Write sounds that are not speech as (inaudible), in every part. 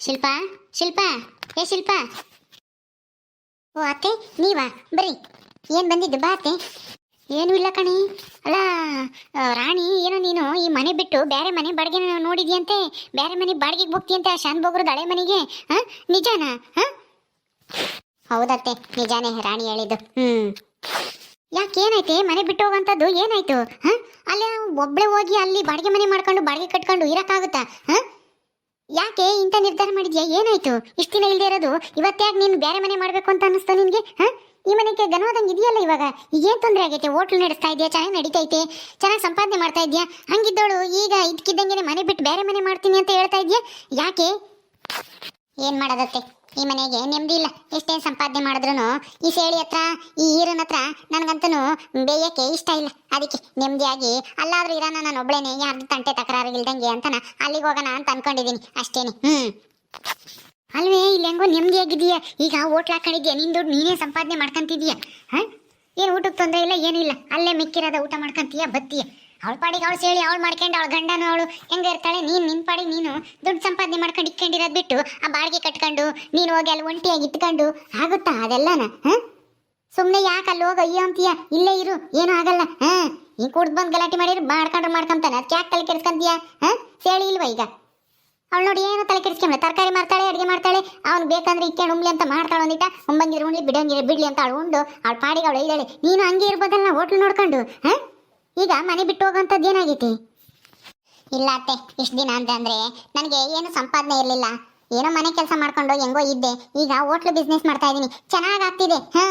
ಶಿಲ್ಪ ಶಿಲ್ಪ ಏ ಶಿಲ್ಪ. ಓ ಅತ್ತೆ, ನೀವಾ? ಬರಿ ಏನು ಬಂದಿದ್ದು? ಬಾ ಅತ್ತೆ. ಏನೂ ಇಲ್ಲ ಕಣಿ. ಅಲ್ಲ ರಾಣಿ, ಏನೋ ನೀನು ಈ ಮನೆ ಬಿಟ್ಟು ಬೇರೆ ಮನೆ ಬಾಡಿಗೆ ನೋಡಿದ್ಯಂತೆ? ಬೇರೆ ಮನೆ ಬಾಡಿಗೆಗೆ ಹೋಗ್ತೀಯಂತೆ ಆ ಶಾನ್ ಬೋಗ್ರದ ಹಳೆ ಮನೆಗೆ? ಹಾಂ? ನಿಜಾನಾ? ಹಾಂ? ಹೌದತ್ತೆ, ನಿಜಾನೇ ರಾಣಿ ಹೇಳಿದ್ದು. ಹ್ಞೂ ಯಾಕೆ ಏನಾಯ್ತೆ? ಮನೆ ಬಿಟ್ಟು ಹೋಗೋಂಥದ್ದು ಏನಾಯ್ತು? ಹಾಂ? ಅಲ್ಲೇ ಒಬ್ಬಳೇ ಹೋಗಿ ಅಲ್ಲಿ ಬಾಡಿಗೆ ಮನೆ ಮಾಡ್ಕೊಂಡು ಬಾಡಿಗೆ ಕಟ್ಕೊಂಡು ಇರೋಕ್ಕಾಗುತ್ತಾ? ಹಾಂ? ಯಾಕೆ ಇಂಥ ನಿರ್ಧಾರ ಮಾಡಿದ್ಯಾ? ಏನಾಯ್ತು? ಇಷ್ಟು ದಿನ ಇಲ್ದೇ ಇರೋದು? ಇವತ್ತಾಗಿ ನೀನು ಬೇರೆ ಮನೆ ಮಾಡಬೇಕು ಅಂತ ಅನ್ನಿಸ್ತು ನಿನಗೆ? ಹಾಂ? ಈ ಮನೆಗೆ ಗನವಾದಂಗೆ ಇದೆಯಲ್ಲ ಇವಾಗ? ಈಗೇನು ತೊಂದರೆ ಆಗೈತೆ? ಹೋಟ್ಲು ನಡೆಸ್ತಾ ಇದೆಯಾ? ಚೆನ್ನಾಗಿ ನಡೀತೈತೆ? ಚೆನ್ನಾಗಿ ಸಂಪಾದನೆ ಮಾಡ್ತಾ ಇದೆಯಾ? ಹಂಗಿದ್ದವಳು ಈಗ ಇದ್ಕಿದ್ದಂಗೆ ಮನೆ ಬಿಟ್ಟು ಬೇರೆ ಮನೆ ಮಾಡ್ತೀನಿ ಅಂತ ಹೇಳ್ತಾ ಇದೆಯಾ? ಯಾಕೆ? ಏನು ಮಾಡೋದತ್ತೆ? ಈ ಮನೆಗೆ ನೆಮ್ಮದಿ ಇಲ್ಲ. ಎಷ್ಟೇನು ಸಂಪಾದನೆ ಮಾಡಿದ್ರು ಈ ಸೇಳಿ ಹತ್ರ, ಈ ಈರನ ಹತ್ರ ನನಗಂತೂ ಬೇಯಕ್ಕೆ ಇಷ್ಟ ಇಲ್ಲ. ಅದಕ್ಕೆ ನೆಮ್ಮದಿಯಾಗಿ ಅಲ್ಲಾದ್ರೂ ಇರೋಣ ನಾನು ಒಬ್ಳೇನೆ, ಯಾರ್ದು ತಂಟೆ ತಕರಾರು ಇಲ್ದಂಗೆ ಅಂತನ ಅಲ್ಲಿಗೆ ಹೋಗೋಣ ಅಂತ ಅನ್ಕೊಂಡಿದ್ದೀನಿ ಅಷ್ಟೇನೆ. ಹ್ಞೂ ಅಲ್ವೇ, ಇಲ್ಲಿ ಹೆಂಗೋ ನೆಮ್ಮದಿಯಾಗಿದೀಯ ಈಗ ಹೋಟ್ಲ್ ಹಾಕೊಂಡಿದ್ಯಾ ನಿನ್ನ ದುಡ್ಡು ನೀನೇ ಸಂಪಾದನೆ ಮಾಡ್ಕೊಂತಿದೀಯ ಹಾಂ? ಏನು ಊಟಕ್ಕೆ ತೊಂದರೆ ಇಲ್ಲ, ಏನಿಲ್ಲ. ಅಲ್ಲೇ ಮಿಕ್ಕಿರೋದ ಊಟ ಮಾಡ್ಕೊಂತೀಯ, ಬತ್ತೀಯ. ಅವಳ ಪಾಡಿಗೆ ಅವಳು ಸೇಳಿ, ಅವಳು ಮಾಡ್ಕೊಂಡು ಅವಳ ಗಂಡನು ಅವಳು ಹೆಂಗೆ ಇರ್ತಾಳೆ? ನೀನು ನಿನ್ನ ಪಾಡಿ, ನೀನು ದುಡ್ಡು ಸಂಪಾದನೆ ಮಾಡ್ಕೊಂಡು ಇಟ್ಕೊಂಡಿರೋದು ಬಿಟ್ಟು ಆ ಬಾಡಿಗೆ ಕಟ್ಕೊಂಡು ನೀನು ಹೋಗಿ ಅಲ್ಲಿ ಒಂಟಿಯಾಗಿ ಇಟ್ಕೊಂಡು ಆಗುತ್ತಾ ಅದೆಲ್ಲನ, ಹಾಂ? ಸುಮ್ಮನೆ ಯಾಕೆ ಅಲ್ಲಿ ಹೋಗ, ಅಯ್ಯೋ ಅಂತೀಯ? ಇಲ್ಲೇ ಇರು, ಏನೂ ಆಗಲ್ಲ, ಹಾಂ? ಈ ಕುಡ್ದು ಬಂದು ಗಲಾಟೆ ಮಾಡಿರು ಮಾಡ್ಕೊಂಡ್ರೆ ಮಾಡ್ಕೊಂತಾನೆ ಅದಕ್ಕೆ ಯಾಕೆ ತಲೆ ಕೆಡಿಸ್ಕೊಂತೀಯ, ಹಾಂ? ಸೇಳಿ ಇಲ್ವಾ ಈಗ? ಅವಳು ನೋಡಿ ಏನು ತಲೆ ಕೆಡಿಸ್ಕೊಂಬ ತರಕಾರಿ ಮಾಡ್ತಾಳೆ ಅಡುಗೆ ಮಾಡ್ತಾಳೆ ಅವ್ನು ಬೇಕಂದ್ರೆ ಇಕ್ಕೇನು ಉಮ್ಲಿ ಅಂತ ಮಾಡ್ತಾಳೆ ಒಂದಿಟ ಉಂಬಂಗಿರು ಉಣ್ಲಿ ಬಿಡಂಗಿರ ಬಿಡ್ಲಿ ಅಂತ ಅವಳು ಉಂಡು. ಅವಳು ಪಾಡಿಗೆ ಅವಳು ಇದ್ದಾಳೆ ನೀನು ಹಂಗೆ ಇರ್ಬೋದಲ್ಲ, ಹೋಟ್ಲು ನೋಡ್ಕೊಂಡು, ಹಾಂ? ಈಗ ಮನೆ ಬಿಟ್ಟು ಹೋಗೋಂಥದ್ದು ಏನಾಗೈತಿ? ಇಲ್ಲ ಅತ್ತೆ, ಇಷ್ಟು ದಿನ ಅಂತ ಅಂದ್ರೆ ನನಗೆ ಏನು ಸಂಪಾದನೆ ಇರಲಿಲ್ಲ. ಏನೋ ಮನೆ ಕೆಲಸ ಮಾಡ್ಕೊಂಡು ಹೆಂಗೋ ಇದ್ದೆ. ಈಗ ಹೋಟ್ಲು ಬಿಸ್ನೆಸ್ ಮಾಡ್ತಾ ಇದ್ದೀನಿ ಚೆನ್ನಾಗಿ ಆಗ್ತಿದೆ. ಹಾ,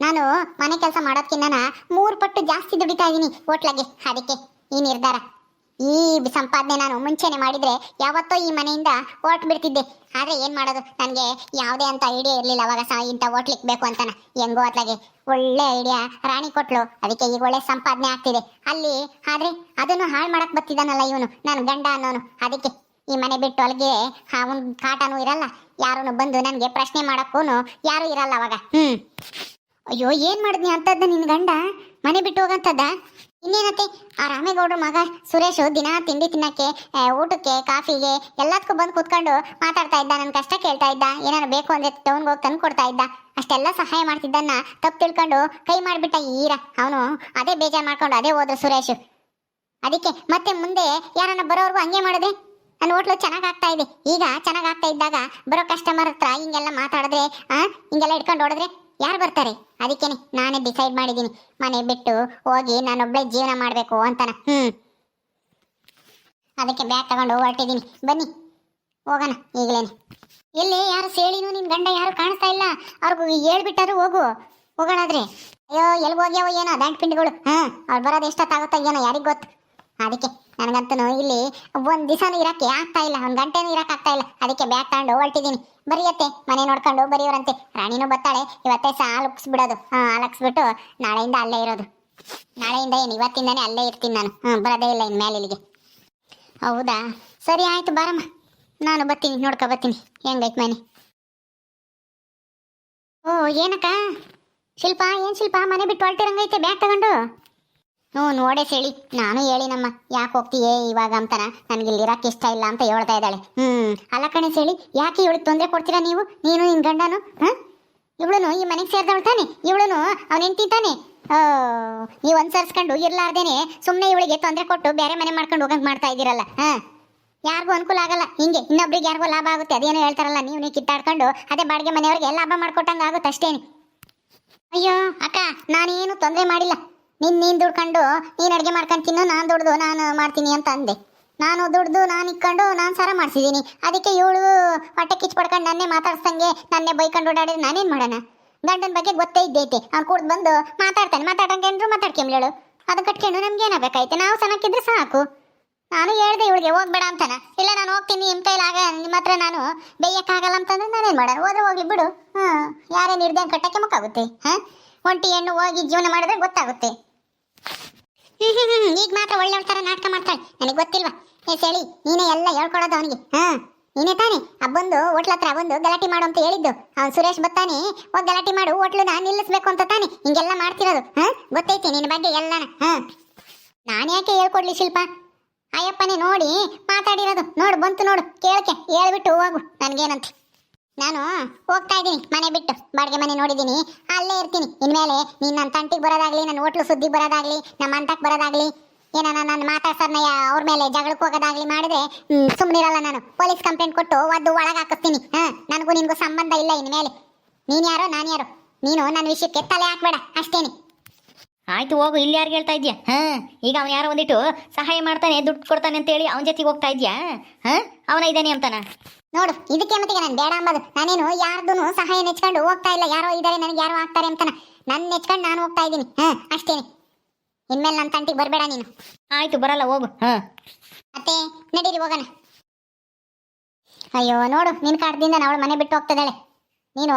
ನಾನು ಮನೆ ಕೆಲಸ ಮಾಡೋದ್ಕಿನ್ನ ಮೂರು ಪಟ್ಟು ಜಾಸ್ತಿ ದುಡಿತಾ ಇದ್ದೀನಿ ಹೋಟ್ಲಾಗೆ. ಅದಕ್ಕೆ ಈ ನಿರ್ಧಾರ. ಈ ಸಂಪಾದನೆ ನಾನು ಮುಂಚೆನೆ ಮಾಡಿದ್ರೆ ಯಾವತ್ತೋ ಈ ಮನೆಯಿಂದ ಹೊರಟು ಬಿಡ್ತಿದ್ದೆ. ಆದ್ರೆ ಏನ್ ಮಾಡೋದು? ನನಗೆ ಯಾವುದೇ ಅಂತ ಐಡಿಯಾ ಇರಲಿಲ್ಲ. ಅವಾಗ ಸಹ ಇಂಥ ಹೋಟ್ಲಿಕ್ ಬೇಕು ಅಂತಾನ. ಹೆಂಗೋ ಅತ್ಲಾಗೆ ಒಳ್ಳೆ ಐಡಿಯಾ ರಾಣಿ ಕೊಟ್ಲು. ಅದಕ್ಕೆ ಈಗ ಒಳ್ಳೆ ಸಂಪಾದನೆ ಆಗ್ತಿದೆ. ಅಲ್ಲಿ ಆದ್ರೆ ಅದನ್ನು ಹಾಳು ಮಾಡಕ್ ಬರ್ತಿದ್ದಾನಲ್ಲ ಇವನು. ನಾನು ಗಂಡ ಅನ್ನೋನು. ಅದಕ್ಕೆ ಈ ಮನೆ ಬಿಟ್ಟು ಅಲ್ಲಿಗೆ ಅವನ ಕಾಟನೂ ಇರಲ್ಲ. ಯಾರೂ ಬಂದು ನನಗೆ ಪ್ರಶ್ನೆ ಮಾಡಕ್ಕೂನು ಯಾರು ಇರಲ್ಲ ಅವಾಗ. ಹ್ಮ್. ಅಯ್ಯೋ, ಏನ್ ಮಾಡಿದ್ನಿ ಅಂತದ್ದ ನಿನ್ ಗಂಡ? ಮನೆ ಬಿಟ್ಟು ಹೋಗಂತದ್ದ? ಇನ್ನೇನತ್ತೆ? ಆ ರಾಮೇಗೌಡ್ರ ಮಗ ಸುರೇಶ್ ದಿನ ತಿಂಡಿ ತಿನ್ನಕ್ಕೆ ಊಟಕ್ಕೆ, ಕಾಫಿಗೆ ಎಲ್ಲದಕ್ಕೂ ಬಂದು ಕೂತ್ಕೊಂಡು ಮಾತಾಡ್ತಾ ಇದ್ದ ನನ್ನ ಕಷ್ಟ ಕೇಳ್ತಾ ಇದ್ದ, ಏನಾರು ಬೇಕು ಅಂದ್ರೆ ಟೌನ್ಗೆ ಹೋಗಿ ತಂದು ಕೊಡ್ತಾ ಇದ್ದ. ಅಷ್ಟೆಲ್ಲ ಸಹಾಯ ಮಾಡ್ತಿದ್ದನ್ನ ತಪ್ಪು ತಿಳ್ಕೊಂಡು ಕೈ ಮಾಡಿಬಿಟ್ಟ ಈರ ಅವನು ಅದೇ ಬೇಜಾರು ಮಾಡ್ಕೊಂಡು ಅದೇ ಹೋದ್ರು ಸುರೇಶ್. ಅದಕ್ಕೆ ಮತ್ತೆ ಮುಂದೆ ಯಾರನ್ನ ಬರೋರ್ಗು ಹಂಗೆ ಮಾಡಿದ್ರೆ ನನ್ನ ಹೋಟ್ಲು ಚೆನ್ನಾಗಿ ಆಗ್ತಾ ಇದೆ. ಈಗ ಚೆನ್ನಾಗಿ ಆಗ್ತಾ ಇದ್ದಾಗ ಬರೋ ಕಸ್ಟಮರ್ ಹತ್ರ ಹಿಂಗೆಲ್ಲ ಮಾತಾಡಿದ್ರೆ ಹಿಂಗೆಲ್ಲ ಇಟ್ಕೊಂಡು ಹೊಡೆದ್ರೆ ಯಾರು ಬರ್ತಾರೆ? ಅದಕ್ಕೇನೆ ನಾನೇ ಡಿಸೈಡ್ ಮಾಡಿದ್ದೀನಿ. ಮನೆ ಬಿಟ್ಟು ಹೋಗಿ ನಾನೊಬ್ಳೆ ಜೀವನ ಮಾಡಬೇಕು ಅಂತಾನ. ಹ್ಮ್. ಅದಕ್ಕೆ ಬ್ಯಾಗ್ ತಗೊಂಡು ಹೊರಟಿದ್ದೀನಿ. ಬನ್ನಿ, ಹೋಗೋಣ ಈಗಲೇನೆ. ಎಲ್ಲಿ ಯಾರು ಸೇಳಿನು ನಿಮ್ಮ ಗಂಡ ಯಾರು ಕಾಣಿಸ್ತಾ ಇಲ್ಲ. ಅವ್ರಿಗೂ ಹೇಳ್ಬಿಟ್ಟಾರು ಹೋಗು. ಹೋಗೋಣಾದ್ರೆ. ಅಯ್ಯೋ ಎಲ್ಲಿ ಹೋಗ್ಯಾವ ಏನೋ ದಂಟ್ ಪಿಂಡಿಗಳು ಹಾಂ ಅವ್ರು ಬರೋದು ಎಷ್ಟೊತ್ತಾಗುತ್ತೆ ಏನೋ, ಯಾರಿಗೆ ಗೊತ್ತು? ಅದಕ್ಕೆ ನನಗಂತೂ ಇಲ್ಲಿ ಒಂದ್ ದಿವಸನೂ ಇರಕ್ಕೆ ಆಗ್ತಾ ಇಲ್ಲ, ಒಂದ್ ಗಂಟೆನೂ ಇರಕ್ ಆಗ್ತಾ ಇಲ್ಲ. ಅದಕ್ಕೆ ಬ್ಯಾಗ್ ತಗೊಂಡು ಹೊರಟಿದ್ದೀನಿ. ಬರೆಯತ್ತೆ ಮನೆ ನೋಡ್ಕೊಂಡು ಬರೆಯೋರಂತೆ. ರಾಣಿನೂ ಬತ್ತಾಳೆ ಇವತ್ತೇ ಸಹ ಹಾಲು ಬಿಡೋದು ಅಲಕ್ಸ್ಬಿಟ್ಟು ನಾಳೆಯಿಂದ ಅಲ್ಲೇ ಇರೋದು. ನಾಳೆಯಿಂದ ಏನು, ಇವತ್ತಿಂದಾನೇ ಅಲ್ಲೇ ಇರ್ತೀನಿ ನಾನು. ಹ್ಞೂ ಬರೋದೇ ಇಲ್ಲ ಇನ್ನು ಮೇಲೆ ಇಲ್ಲಿಗೆ. ಹೌದಾ? ಸರಿ ಆಯ್ತು, ಬಾರಮ್ಮ. ನಾನು ಬರ್ತೀನಿ, ನೋಡ್ಕೊ ಬರ್ತೀನಿ. ಹೆಂಗೈತೆ ಮನೆ? ಓ, ಏನಕ್ಕ? ಶಿಲ್ಪ, ಏನು ಶಿಲ್ಪ? ಮನೆ ಬಿಟ್ಟು ಹೊರಟಿರಂಗೈತೆ, ಬ್ಯಾಗ್ ತಗೊಂಡು? ಹ್ಞೂ ನೋಡೇ ಹೇಳಿ ನಾನು ಹೇಳಿನಮ್ಮ ಯಾಕೆ ಹೋಗ್ತೀಯೇ ಇವಾಗ ಅಂತನ? ನನಗೆ ಇಲ್ಲಿ ಇರಕ್ಕೆ ಇಷ್ಟ ಇಲ್ಲ ಅಂತ ಹೇಳ್ತಾ ಇದ್ದಾಳೆ. ಹ್ಞೂ ಅಲ್ಲ ಕಣೆ ಹೇಳಿ ಯಾಕೆ ಇವಳಿಗೆ ತೊಂದರೆ ಕೊಡ್ತೀರಾ ನೀವು? ನೀನು ನಿನ್ನ ಗಂಡನು ಹಾಂ? ಇವಳನು ಈ ಮನೆಗೆ ಸೇರಿದವಳು ತಾನೆ? ಇವಳನು ತಿಂತಾನೆ ಹೆಂಡತಿ ತಾನೆ? ಓ, ನೀವು ಅನುಸರಿಸ್ಕೊಂಡು ಇರ್ಲಾರ್ದೇನೆ ಸುಮ್ಮನೆ ಇವಳಿಗೆ ತೊಂದರೆ ಕೊಟ್ಟು ಬೇರೆ ಮನೆ ಮಾಡ್ಕೊಂಡು ಹೋಗಂಗೆ ಮಾಡ್ತಾ ಇದ್ದೀರಲ್ಲ ಹಾಂ? ಯಾರಿಗೂ ಅನುಕೂಲ ಆಗಲ್ಲ. ಹಿಂಗೆ ಇನ್ನೊಬ್ರಿಗೆ ಯಾರಿಗೂ ಲಾಭ ಆಗುತ್ತೆ ಅದೇನೋ ಹೇಳ್ತಾರಲ್ಲ ನೀವು ನೀವು ಕಿತ್ತಾಡ್ಕೊಂಡು ಅದೇ ಬಾಡಿಗೆ ಮನೆಯವ್ರಿಗೆ ಲಾಭ ಮಾಡ್ಕೊಟ್ಟಂಗೆ ಆಗುತ್ತೆ ಅಷ್ಟೇನೆ ಅಯ್ಯೋ ಅಕ್ಕ ನಾನೇನು ತೊಂದರೆ ಮಾಡಿಲ್ಲ. ನಿನ್ ನೀನ್ ದುಡ್ಕೊಂಡು ನೀನ್ ಅಡುಗೆ ಮಾಡ್ಕೊಂಡು ತಿನ್ನು, ನಾನು ದುಡ್ದು ನಾನು ಮಾಡ್ತೀನಿ ಅಂತ ಅಂದೆ. ನಾನು ದುಡ್ದು ನಾನು ಇಕ್ಕೊಂಡು ನಾನು ಸರ ಮಾಡ್ಸಿದ್ದೀನಿ. ಅದಕ್ಕೆ ಇವಳು ಹೊಟ್ಟೆ ಕಿಚ್ಚು ಪಡ್ಕೊಂಡು ನನ್ನೇ ಮಾತಾಡ್ಸಂಗೆ ನನ್ನೇ ಬೈಕೊಂಡು ಓಡಾಡಿದ್ರೆ ನಾನೇನು ಮಾಡೋಣ? ಗಂಡನ ಬಗ್ಗೆ ಗೊತ್ತೇ ಇದ್ದೈತೆ. ಅವ್ನು ಕೂಡ್ ಬಂದು ಮಾತಾಡ್ತಾನೆ. ಮಾತಾಡಂಗೆ ಅಂದ್ರು ಮಾತಾಡ್ಕೊಂಬ್ಲೇಳು ಅದು ಕಟ್ಕೊಂಡು ನಮ್ಗೆ ಏನಾಗಬೇಕಾಯ್ತು? ನಾವು ಸಣ್ಣಕ್ಕಿದ್ರೆ ಸಾಕು. ನಾನು ಹೇಳ್ದೆ ಇವಳಿಗೆ, ಹೋಗ್ಬೇಡ ಅಂತಾನ. ಇಲ್ಲ, ನಾನು ಹೋಗ್ತೀನಿ ನಿಮ್ಮ ಕೈಲಿ ಆಗ, ನಿಮ್ಮ ಹತ್ರ ನಾನು ಬೇಯಕ್ಕಾಗಲ್ಲ ಅಂತಂದ್ರೆ ನಾನೇನು ಮಾಡೋಣ ಹೋದ್ರೆ ಹೋಗ್ಲಿ, ಬಿಡು. ಹಾಂ ಯಾರೇ ನಿರ್ಧಾರ ಕಟ್ಟಕ್ಕೆ ಮುಕ್ಕಾಗುತ್ತೆ ಹಾಂ? ಒಂಟಿ ಹೆಣ್ಣು ಹೋಗಿ ಜೀವನ ಮಾಡಿದ್ರೆ ಗೊತ್ತಾಗುತ್ತೆ. ಈಗ ಮಾತ್ರ ಒಳ್ಳೆ ಥರ ನಾಟಕ ಮಾಡ್ತಾಳೆ. ನನಗೆ ಗೊತ್ತಿಲ್ವಾ? ಏ, ಸೇಳಿ, ನೀನೇ ಎಲ್ಲ ಹೇಳ್ಕೊಡೋದು ಅವನಿಗೆ. ಹಾ, ನೀನೇ ತಾನೆ? ಅಬ್ಬಂದು ಬಂದು ಹೋಟ್ಲ ಹತ್ರ ಬಂದು ಗಲಾಟೆ ಮಾಡು ಅಂತ ಹೇಳಿದ್ದು. ಅವ್ನು ಸುರೇಶ್ ಬತ್ತಾನೆ ಹೋಗಿ ಗಲಾಟೆ ಮಾಡು, ಹೋಟ್ಲನ್ನ ನಿಲ್ಲಿಸ್ಬೇಕು ಅಂತ ತಾನೆ. ಹಿಂಗೆಲ್ಲ ಮಾಡ್ತಿರೋದು. ಹಾಂ, ಗೊತ್ತೈತಿ ನಿನ್ನ ಬಗ್ಗೆ ಎಲ್ಲಾನ. ಹಾ. ನಾನು ಯಾಕೆ ಹೇಳ್ಕೊಡ್ಲಿ ಶಿಲ್ಪ? ಅಯ್ಯಪ್ಪನೇ ನೋಡಿ ಮಾತಾಡಿರೋದು. ನೋಡು, ಬಂತು ನೋಡು ಕೇಳಕ್ಕೆ ಹೇಳ್ಬಿಟ್ಟು ಹೋಗು. ನನ್ಗೇನಂತ? ನಾನು ಹೋಗ್ತಾ ಇದ್ದೀನಿ, ಮನೆ ಬಿಟ್ಟು. ಬಾಡಿಗೆ ಮನೆ ನೋಡಿದ್ದೀನಿ. ಅಲ್ಲೇ ಇರ್ತೀನಿ. ಇನ್ಮೇಲೆ ನೀನು ನನ್ನ ತಂಟಿಗೆ ಬರೋದಾಗ್ಲಿ ನನ್ನ ಹೋಟ್ಲು ಸುದ್ದಿ ಬರೋದಾಗ್ಲಿ ನಮ್ಮ ಅಂತಕ್ಕೆ ಬರೋದಾಗ್ಲಿ ನಾನು ಮಾತಾಡ್ಸೋದನ್ನ ಅವ್ರ ಮೇಲೆ ಜಗಳಕ್ಕೆ ಹೋಗೋದಾಗ್ಲಿ ಮಾಡಿದ್ರೆ ಸುಮ್ಮನಿರಲ್ಲ ನಾನು. ಪೊಲೀಸ್ ಕಂಪ್ಲೇಂಟ್ ಕೊಟ್ಟು ಒದ್ದು ಒಳಗೆ ಹಾಕಿಸ್ತೀನಿ. ಹಾಂ, ನನಗೂ ನಿನಗೂ ಸಂಬಂಧ ಇಲ್ಲ ಇನ್ಮೇಲೆ. ನೀನು ಯಾರೋ, ನಾನು ಯಾರೋ. ನೀನು ನನ್ನ ವಿಷಯಕ್ಕೆ ತಲೆ ಹಾಕ್ಬೇಡ, ಅಷ್ಟೇನೆ. ಆಯ್ತು, ಹೋಗು. ಇಲ್ಲಿ ಯಾರು ಹೇಳ್ತಾ ಇದ್ಯಾ? ಹಾ, ಈಗ ಅವನು ಯಾರೋ ಒಂದಿಟ್ಟು ಸಹಾಯ ಮಾಡ್ತಾನೆ, ದುಡ್ಡು ಕೊಡ್ತಾನೆ ಅಂತೇಳಿ ಅವನ ಜೊತೆಗೆ ಹೋಗ್ತಾ ಇದ್ಯಾ? ಹಾ, ಅವನ ಇದ್ದಾನೆ ಅಂತಾನ? ನೋಡು ಇದಕ್ಕೆ ಮತ್ತೆ ನಾನು ಬೇಡ ಅಂಬದು. ನಾನೇನು ಯಾರ್ದು ಸಹಾಯ ನೆಚ್ಕೊಂಡು ಹೋಗ್ತಾ ಇಲ್ಲ. ಯಾರೋ ಇದ್ದಾರೆ ನನಗೆ ಯಾರೋ ಆಗ್ತಾರೆ ಅಂತಾನ. ನನ್ನ ನೆಚ್ಕೊಂಡು ನಾನು ಹೋಗ್ತಾ ಇದ್ದೀನಿ. ಹಾ ಅಷ್ಟೇನೆ. ಇನ್ಮೇಲೆ ನನ್ನ ತಂಟಿಗೆ ಬರಬೇಡ ನೀನು. ಆಯ್ತು ಬರಲ್ಲ ಹೋಗು. ಹಾ ಮತ್ತೆ ನಡೀರಿ ಹೋಗೋಣ. ಅಯ್ಯೋ ನೋಡು ನಿನ್ ಕಾಡ್ದಿಂದ ಅವಳು ಮನೆ ಬಿಟ್ಟು ಹೋಗ್ತದಾಳೆ ನೀನು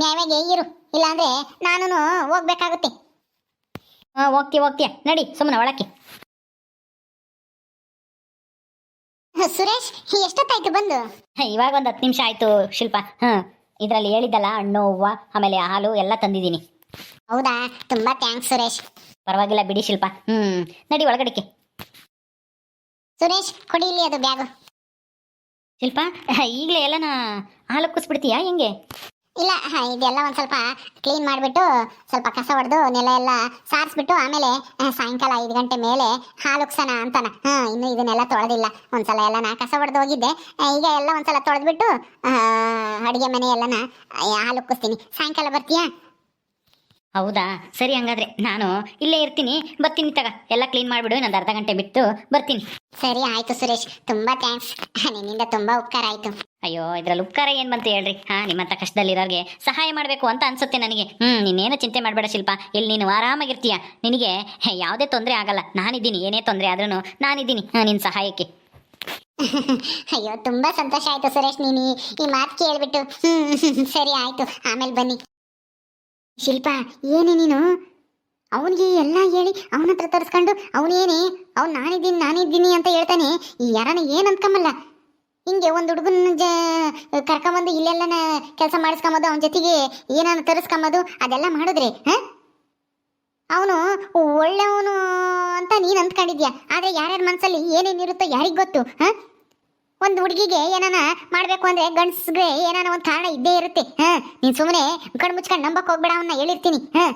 ನ್ಯಾಯವಾಗಿ ಇರು. ಇಲ್ಲಾಂದ್ರೆ ನಾನು ಹೋಗ್ಬೇಕಾಗುತ್ತೆ. ಹಾ ಹೋಗ್ತೀಯ ಹೋಗ್ತೀಯ. ನಡಿ ಸುಮ್ಮನೆ ಒಳಕ್ಕೆ. ಸುರೇಶ್ ಎಷ್ಟೊತ್ತಾಯ್ತು ಬಂದು? ಇವಾಗ ಒಂದ್ ಹತ್ತು ನಿಮಿಷ ಆಯ್ತು ಶಿಲ್ಪ. ಹಾ ಇದರಲ್ಲಿ ಹೇಳಿದ್ದಲ್ಲ ಹಣ್ಣು ಹೂವು ಆಮೇಲೆ ಹಾಲು ಎಲ್ಲ ತಂದಿದ್ದೀನಿ. ಹೌದಾ? ತುಂಬಾ ಥ್ಯಾಂಕ್ಸ್ ಸುರೇಶ್. ಪರವಾಗಿಲ್ಲ ಬಿಡಿ ಶಿಲ್ಪ. ಹ್ಮ್ ನಡಿ ಒಳಗಡೆಗೆ ಸುರೇಶ್ ಕೊಡಿ ಇಲ್ಲಿ ಅದು ಬ್ಯಾಗು. ಶಿಲ್ಪ ಈಗಲೇ ಎಲ್ಲನ ಹಾಲು ಕುಸ್ಬಿಡ್ತೀಯಾ ಹೆಂಗೆ? ಇಲ್ಲ ಹಾ ಇದೆಲ್ಲ ಒಂದು ಸ್ವಲ್ಪ ಕ್ಲೀನ್ ಮಾಡಿಬಿಟ್ಟು ಸ್ವಲ್ಪ ಕಸ ಹೊಡೆದು ನೆಲ ಎಲ್ಲ ಸಾರಿಸ್ಬಿಟ್ಟು ಆಮೇಲೆ ಸಾಯಂಕಾಲ ಐದು ಗಂಟೆ ಮೇಲೆ ಹಾಲು ಉಕ್ಸನ ಅಂತಾನ. ಹಾ ಇನ್ನು ಇದನ್ನೆಲ್ಲ ತೊಳೆದಿಲ್ಲ. ಒಂದ್ಸಲ ನಾ ಕಸ ಹೊಡೆದು ಹೋಗಿದ್ದೆ. ಈಗ ಎಲ್ಲ ಒಂದ್ಸಲ ತೊಳೆದ್ಬಿಟ್ಟು ಅಡುಗೆ ಮನೆ ಎಲ್ಲನ ಆ, ಹಾಲು ಉಕ್ಕಿಸ್ತೀನಿ. ಸಾಯಂಕಾಲ ಬರ್ತೀಯಾ? ಹೌದಾ? ಸರಿ ಹಂಗಾದ್ರೆ ನಾನು ಇಲ್ಲೇ ಇರ್ತೀನಿ. ಬರ್ತೀನಿ ತಗ. ಎಲ್ಲ ಕ್ಲೀನ್ ಮಾಡಿಬಿಡು. ಇನ್ನೊಂದು ಅರ್ಧ ಗಂಟೆ ಬಿಟ್ಟು ಬರ್ತೀನಿ. ಸರಿ ಆಯ್ತು ಸುರೇಶ್. ತುಂಬಾ ಥ್ಯಾಂಕ್ಸ್ ನಿನ್ನಿಂದ ತುಂಬಾ ಉಪಕಾರ ಆಯ್ತು. ಅಯ್ಯೋ ಇದ್ರಲ್ಲಿ ಉಪಕಾರ ಏನ್ ಬಂತು ಹೇಳ್ರಿ? ಹಾ ನಿಮ್ಮಂತ ಕಷ್ಟದಲ್ಲಿರೋರಿಗೆ ಸಹಾಯ ಮಾಡಬೇಕು ಅಂತ ಅನ್ಸುತ್ತೆ ನನಗೆ. ಹ್ಮ್ ನೀನೇನು ಚಿಂತೆ ಮಾಡಬೇಡ ಶಿಲ್ಪ. ಇಲ್ಲಿ ನೀನು ಆರಾಮಾಗಿರ್ತೀಯ. ನಿನಗೆ ಯಾವುದೇ ತೊಂದರೆ ಆಗಲ್ಲ. ನಾನಿದ್ದೀನಿ ಏನೇ ತೊಂದರೆ ಆದ್ರೂ ನಾನಿದ್ದೀನಿ. ಹಾ, ನಿನ್ ಸಹಾಯಕ್ಕೆ. ಅಯ್ಯೋ ತುಂಬಾ ಸಂತೋಷ ಆಯ್ತು ಸುರೇಶ್ ನೀನು. ಈ- ಮಾತು ಕೇಳ್ಬಿಟ್ಟು. ಹ್ಮ್ ಸರಿ ಆಯ್ತು. ಆಮೇಲೆ ಬನ್ನಿ. ಶಿಲ್ಪ ಏನೇ ನೀನು? ಅವನಿಗೆ ಎಲ್ಲ ಹೇಳಿ ಅವನ ಹತ್ರ ತರಿಸ್ಕೊಂಡು ಅವನೇನೇ ಅವ್ನು ನಾನಿದ್ದೀನಿ ನಾನಿದ್ದೀನಿ ಅಂತ ಹೇಳ್ತಾನೆ. ಈ ಯಾರನ್ನ ಏನು ಹಿಂಗೆ ಒಂದು ಹುಡುಗನ ಜ, ಕರ್ಕೊಂಬಂದು ಇಲ್ಲೆಲ್ಲನ ಕೆಲಸ ಮಾಡಿಸ್ಕೊಂಬೋದು, ಅವನ ಜೊತೆಗೆ ಏನಾನ ತರಿಸ್ಕೊಂಬೋದು, ಅದೆಲ್ಲ ಮಾಡಿದ್ರೆ, ಹಾಂ? ಅವನು ಒಳ್ಳೆಯವನು ಅಂತ ನೀನು ಅಂದ್ಕೊಂಡಿದ್ಯಾ ಆದರೆ ಯಾರ್ಯಾರ ಮನಸ್ಸಲ್ಲಿ ಏನೇನಿರುತ್ತೋ ಯಾರಿಗೆ ಗೊತ್ತು, ಹಾಂ? ಒಂದು ಹುಡುಗಿಗೆ ಏನಾನ ಮಾಡಬೇಕು ಅಂದ್ರೆ ಗಂಡಸ್ಗೆ ಏನಾನ ಒಂದು ಕಾರಣ ಇದ್ದೇ ಇರುತ್ತೆ, ಹಾಂ? ನೀನು ಸುಮ್ಮನೆ ಕಣ್ಣು ಮುಚ್ಕೊಂಡು ನಂಬಕ್ ಹೋಗ್ಬೇಡ ಅವನ್ನ ಹೇಳಿರ್ತೀನಿ, ಹಾಂ?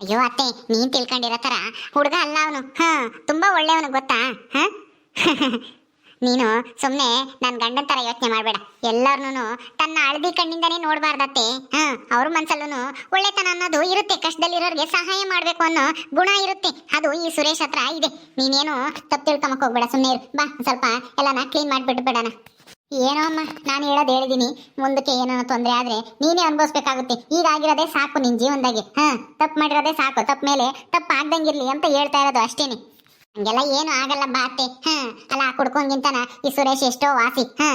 ಅಯ್ಯೋ ಅತ್ತೆ, ನೀನ್ ತಿಳ್ಕೊಂಡಿರೋ ಥರ ಹುಡುಗ ಅಲ್ಲ ಅವನು, ಹಾಂ? ತುಂಬಾ ಒಳ್ಳೆಯವನು ಗೊತ್ತಾ, ಹಾಂ? (laughs) ನೀನು ಸುಮ್ಮನೆ ನನ್ನ ಗಂಡನ ಥರ ಯೋಚನೆ ಮಾಡಬೇಡ. ಎಲ್ಲರನ್ನೂ ತನ್ನ ಹಳದಿ ಕಣ್ಣಿಂದನೇ ನೋಡಬಾರ್ದತ್ತೆ. ಹಾಂ, ಅವ್ರ ಮನ್ಸಲ್ಲೂ ಒಳ್ಳೆತನ ಅನ್ನೋದು ಇರುತ್ತೆ. ಕಷ್ಟದಲ್ಲಿರೋರಿಗೆ ಸಹಾಯ ಮಾಡಬೇಕು ಅನ್ನೋ ಗುಣ ಇರುತ್ತೆ. ಅದು ಈ ಸುರೇಶ್ ಹತ್ರ ಇದೆ. ನೀನೇನು ತಪ್ಪು ತಿಳ್ಕೊಂಬಕ್ ಹೋಗ್ಬೇಡ. ಸುಮ್ಮನೆ ಇರು. ಬಾ ಸ್ವಲ್ಪ ಎಲ್ಲನ ಕ್ಲೀನ್ ಮಾಡಿಬಿಟ್ಟು ಏನೋ ಅಮ್ಮ, ನಾನು ಹೇಳೋದು ಹೇಳಿದ್ದೀನಿ ಮುಂದಕ್ಕೆ ಏನೋ ತೊಂದರೆ ಆದ್ರೆ ನೀನೇ ಅನುಭವಿಸ್ಬೇಕಾಗುತ್ತೆ. ಈಗಾಗಿರೋದೇ ಸಾಕು ನಿನ್ನ ಜೀವನದಾಗೆ. ಹಾಂ, ತಪ್ಪು ಮಾಡಿರೋದೇ ಸಾಕು. ತಪ್ಪು ಮೇಲೆ ತಪ್ಪು ಆಗ್ದಂಗಿರಲಿ ಅಂತ ಹೇಳ್ತಾ ಇರೋದು ಅಷ್ಟೇನೆ. ಹಂಗೆಲ್ಲ ಏನು ಆಗಲ್ಲ ಬಾತೆ. ಹಾ, ಅಲ್ಲ ಕುಡ್ಕೊಂಗಿಂತನ ಈ ಸುರೇಶ್ ಎಷ್ಟೋ ವಾಸಿ. ಹಾ.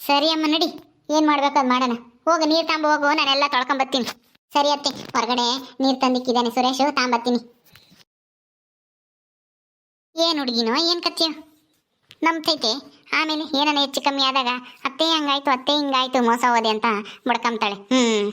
ಸರಿ ಅಮ್ಮ, ನಡಿ. ಏನ್ ಮಾಡ್ಬೇಕು ಅದ್ ಮಾಡೋಣ. ಹೋಗು, ನೀರ್ ತಾಂಬ, ಹೋಗು, ನಾನೆಲ್ಲ ತೊಳ್ಕೊಂಬರ್ತೀನಿ ಸರಿ ಅತ್ತೆ, ಹೊರಗಡೆ ನೀರ್ ತಂದಿಕ್ಕಿದ್ದಾನೆ ಸುರೇಶ್, ತಾಂಬತ್ತೀನಿ. ಏನ್ ಹುಡುಗಿನೋ, ಏನ್ ಕತ್ತೀಯ ನಂಬ್ತೈತೆ ಆಮೇಲೆ ಏನನ ಹೆಚ್ಚು ಕಮ್ಮಿ ಆದಾಗ, ಅತ್ತೆ ಹಂಗಾಯ್ತು, ಅತ್ತೆ ಹಿಂಗಾಯ್ತು, ಮೋಸ ಹೋದೆ ಅಂತ ಬಡ್ಕೊಂತಾಳೆ ಹ್ಮ್.